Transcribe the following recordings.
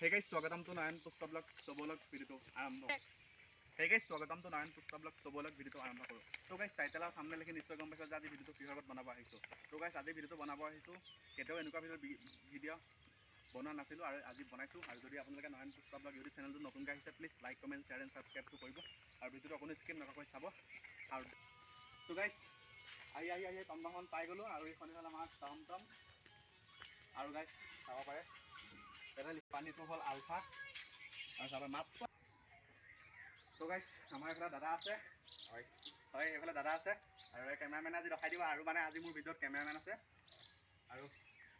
Hey guys, স্বাগতম to Nayan Pushpa blog টবলক ভিডিঅ'টো আৰম্ভ হে গাইজ স্বাগতম টু নয়ন পুষ্পা ব্লগ ভিডিঅ'টো আৰম্ভ কৰোঁ তো গাইজ টাইটেল আৰু সামনে লিখি নিশ্চয় গম পাইছোঁ যে আজি ভিডিঅ'টো কিহৰ ওপৰত বনাব আহিছোঁ তো গাইজ আজি ভিডিঅ'টো বনাব আহিছোঁ কেতিয়াও এনেকুৱা ভিডিঅ' ভিডিঅ' বনোৱা নাছিলোঁ আৰু আজি বনাইছোঁ আৰু যদি আপোনালোকে নয়ন পুষ্পা ব্লগ ইউটিউব চেনেলটো নতুনকৈ আহিছে please like comment share and ছাবস্ক্ৰাইবটো কৰিব আৰু ভিডিঅ'টো অকণো স্কিপ নকৰাকৈ চাব আৰু তো গাইজ আহি আহি আহি টমটমখন পাই গ'লোঁ আৰু এইখন হ'ল আমাৰ টমটম আৰু গাইজ চাব পাৰে ইয়াতে পানীটো হ'ল আলফা। মাত্ৰ তো গাইজ আমাৰ এইফালে দাদা আছে। হয়। হয় এইফালে দাদা আছে। আৰু এই কেমেৰামেনে আজি ৰখাই দিব। আৰু মানে আজি মোৰ ভিডিঅ'ত কেমেৰামেন আছে। আৰু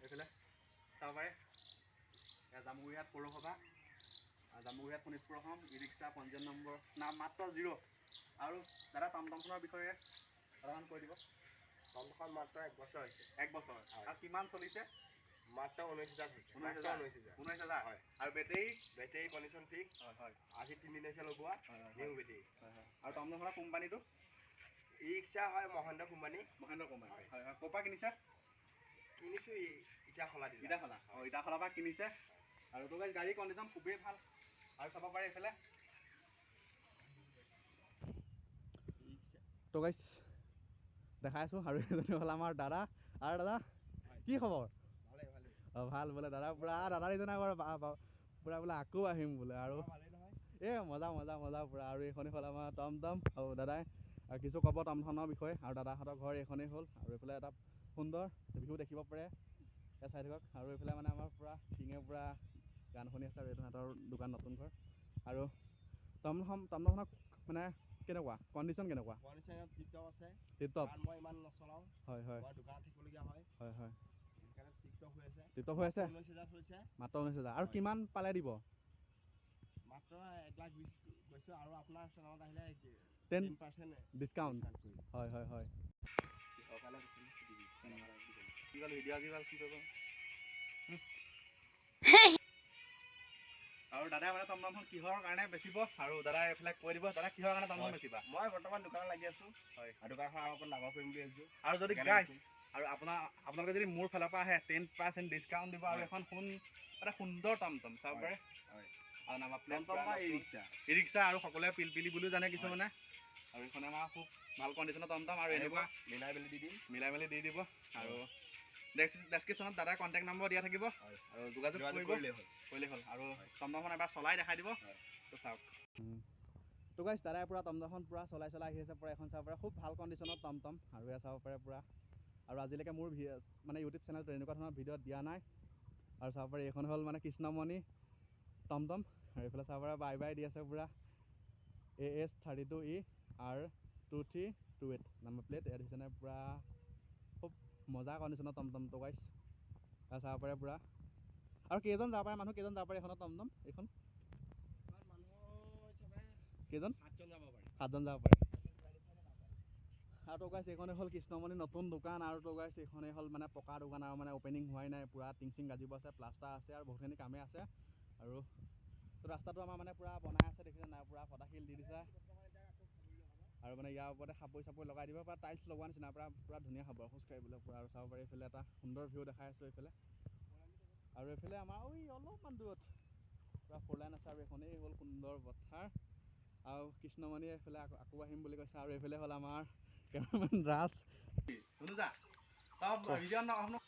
এইফালে চাব পাৰে জামুগুৰিহাট পৌৰসভা। জামুগুৰিহাট শোণিতপুৰ অসম ই ৰিক্সা পঞ্জীয়ন নম্বৰ নাম মাত্ৰ জিৰ' আৰু দাদা টমটমখনৰ বিষয়ে অলপমান কৈ দিব। টমটমখন মাত্ৰ এক বছৰ হৈছে। এক বছৰ। আৰু কিমান চলিছে? মাত্ৰ ঊনৈছ হাজাৰ হৈছে। ঊনৈছ মাত্ৰ হাজাৰ? ঊনৈছ হাজাৰ। ঊনৈছ হাজাৰ। হয়। আৰু বেটেৰী বেটেৰী কণ্ডিশ্যন ঠিক। হয় হয়। আজি তিনিদিন হৈছে লগোৱা নিউ বেটেৰী হয় হয়। আৰু টমটমখনৰ কোম্পানীটো? ই ৰিক্সা হয় মহেন্দ্ৰ কোম্পানী। মহেন্দ্ৰ কোম্পানী। হয়। হয় ক'ৰ পৰা কিনিছে? কিনিছোঁ ই- খলা দিলা। ইটাখলা। অঁ ইটাখলাৰ পৰা কিনিছে। আৰু তো গাড়ী গাড়ীৰ কণ্ডিশ্যন খুবেই ভালো। আৰু চাব পাৰে এইফালে। তো গাইছ দেখাই আৰু এজনী হ'ল আমাৰ দাদা। আৰু দাদা কি খবৰ? অঁ ভাল বোলে দাদা পূৰা দাদা নিচিনা বাৰু বা- বা- পূৰা বোলে আকৌ আহিম বোলে আৰু। এই মজা মজা মজা পূৰা আৰু এইখনেই হ'ল আমাৰ টমটম আৰু দাদাই আৰু কিছু ক'ব টমটমৰ বিষয়ে আৰু দাদাহঁতৰ ঘৰ এইখনেই হ'ল আৰু এইফালে এটা সুন্দৰ ভিউ দেখিব পাৰে এয়া চাই থাকক আৰু এইফালে মানে আমাৰ পূৰা কিঙে পূৰা গান শুনি আছে আৰু এইটো দোকান নতুন ঘৰ আৰু টমটম টমটমখনৰ মানে কেনেকুৱা কণ্ডিশ্যন কেনেকুৱা? কণ্ডিশ্যন টিপটপ আছে টিপটপ। মই ইমান নচলাওঁ হয় হয়। দোকানত থাকিবলগীয়া হয়। হয় হয়। টিপটপ হৈ আছে। মাত্ৰ ঊনৈছ হাজাৰ। আৰু কিমান পালে দিব? মাত্ৰ এক লাখ বিছ গৈছোঁ আৰু আপোনাৰ চেনেলত আহিলে টেন পাৰ্চেণ্ট ডিছকাউণ্ট হয় হয় হয়। আৰু দাদাই মানে টমটমখন কিহৰ কাৰণে বেচিব? আৰু দাদাই এইফালে কৈ দিব দাদা কিহৰ কাৰণে টমটম। বেচিবা? মই বৰ্তমান দোকানত লাগি আছোঁ। হয়। আৰু দোকানখন আৰু অকণ ডাঙৰ কৰিম বুলি ভাবিছোঁ। আৰু যদি গাইছ। আৰু আপোনাৰ আপোনালোকে যদি মোৰ ফালৰ পৰা আহে টেন পাৰ্চেণ্ট ডিছকাউণ্ট দিব আৰু এখন সোণ এটা সুন্দৰ টমটম চাব পাৰে। আৰু নাম্বাৰ প্লেট বা ই ৰিক্সা। ই ৰিক্সা আৰু সকলোৱে পিলপিলি বুলিও জানে কিছুমানে। আৰু এইখন আমাৰ খুব ভালো কণ্ডিশ্যনৰ টমটম আৰু এনেকুৱা। মিলাই মেলি দি দিম। মিলাই মেলি দি দিব। আৰু ডেছক্ৰিপশ্যনত দাদাৰ কণ্টেক্ট নম্বৰ দিয়া থাকিব। আৰু যোগাযোগ কৰিব। কৰিলেই হ'ল। কৰিলেই হ'ল। আৰু। টমটমখন এবাৰ চলাই দেখাই দিব। তো চাওক। তো গাইছ দাদাই পূৰা টমটমখন পূৰা চলাই চলাই আহি আছে। পূৰা এখন চাব পাৰে। খুব ভালো কণ্ডিশ্যনত টমটম। আৰু এয়া চাব পাৰে পূৰা। আৰু আজিলৈকে মোৰ মানে ইউটিউব চেনেলটো এনেকুৱা ধৰণৰ ভিডিঅ' দিয়া নাই। আৰু চাব পাৰে এইখন হ'ল মানে কৃষ্ণমণি টমটম। আৰু এইফালে চাব পাৰে বাই বাই দি আছে পূৰা। A S thirty two E R two three two eight number plate ইয়াত হৈছে নে পূৰা খুব মজা কণ্ডিশ্যনৰ টমটম তো গাইছ আৰু চাব পাৰে। পূৰা আৰু কেইজন যাব পাৰে? মানুহ কেইজন যাব পাৰে এইখনত টমটম? এইখন? কেইজন? সাতজন যাব পাৰে। সাতজন যাব পাৰে। আৰু তো গাইছ এইখনে হ'ল কৃষ্ণমণি নতুন দোকান আৰু তো গাইছ এইখনেই হ'ল মানে পকা দোকান আৰু মানে অ'পেনিং হোৱাই নাই পূৰা টিং চিং গাজিব আছে প্লাষ্টাৰ আছে আৰু বহুতখিনি কামেই আছে। আৰু ৰাস্তাটো আমাৰ মানে পূৰা বনাই আছে দেখিছে নাই? পূৰা ফটাশিল দি দিছে। আৰু মানে ইয়াৰ ওপৰতে সাপৰি চাপৰি লগাই দিব পূৰা টাইলছ লগোৱা নিচিনা পূৰা পূৰা ধুনীয়া হ'ব খোজ কাঢ়িবলৈ পূৰা আৰু চাব পাৰি এইফালে এটা সুন্দৰ ভিউ দেখাই আছোঁ এইফালে। আৰু এইফালে আমাৰ ঐ অলপমান দূৰত। পূৰা ফ'ৰ লাইন আছে আৰু এইখনেই হ'ল সুন্দৰ পথাৰ। আৰু কৃষ্ণমণি এইফালে আকৌ আহিম বুলি কৈছে আৰু এইফালে হ'ল আমাৰ কেমেৰামেন ৰাজ শুনোজা ভিডিঅ' ন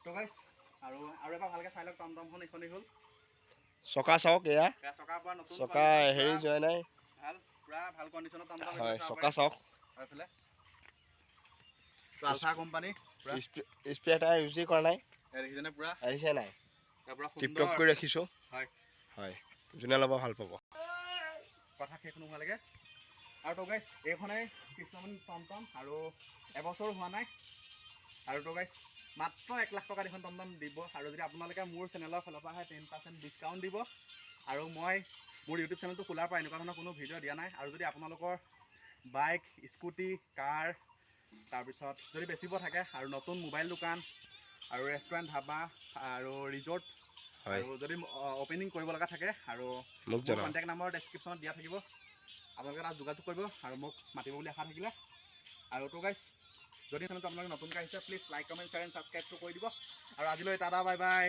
তো গাইছ আৰু আৰু এবাৰ ভালকৈ চাই লওক টমটমখন এইখনেই হ'ল। চকা চাওক এয়া। চকাৰ পৰা নতুন চকা হেৰি যোৱা নাই। ভালো পূৰা ভালো কণ্ডিশ্যনত টমটম হয় চকা চাওক। এইফালে আলফা কোম্পানী পূৰা। স্প্ৰেটাৰ ইউজেই কৰা নাই। এয়া দেখিছেনে পূৰা? আহিছে নাই? এয়া পূৰা টিপ কৰি ৰাখিছোঁ। হয়। হয় যোনে ল'ব ভালো পাব। কথা শেষ নোহোৱালৈকে। আৰু তো গাইছ এইখনেই কৃষ্ণমণি টমটম আৰু এবছৰ হোৱা নাই। আৰু তো গাইছ মাত্ৰ এক লাখ টকাত এইখন টমটম দিব। আৰু যদি আপোনালোকে মোৰ চেনেলৰ ফালৰ পৰা আহে টেন পাৰ্চেণ্ট ডিছকাউণ্ট দিব। আৰু মই মোৰ ইউটিউব চেনেলটো খোলাৰ পৰা এনেকুৱা ধৰণৰ কোনো ভিডিঅ' দিয়া নাই। আৰু যদি আপোনালোকৰ বাইক স্কুটি কাৰ তাৰপিছত যদি বেচিব থাকে আৰু নতুন মোবাইল দোকান আৰু ৰেষ্টুৰেণ্ট ধাবা আৰু ৰিজৰ্ট আৰু যদি অ'পেনিং কৰিব লগা থাকে আৰু মোৰ কণ্টেক্ট নম্বৰ ডেছক্ৰিপশ্যনত দিয়া থাকিব। আপোনালোকে তাত যোগাযোগ কৰিব আৰু মোক মাতিব বুলি আশা থাকিলে। আৰু তো গাইজ যদি চেনেলটো আপোনালোকে নতুনকৈ আহিছে please like comment share and ছাবস্ক্ৰাইবটো কৰি দিব। আৰু আজিলৈ টাটা বাই বাই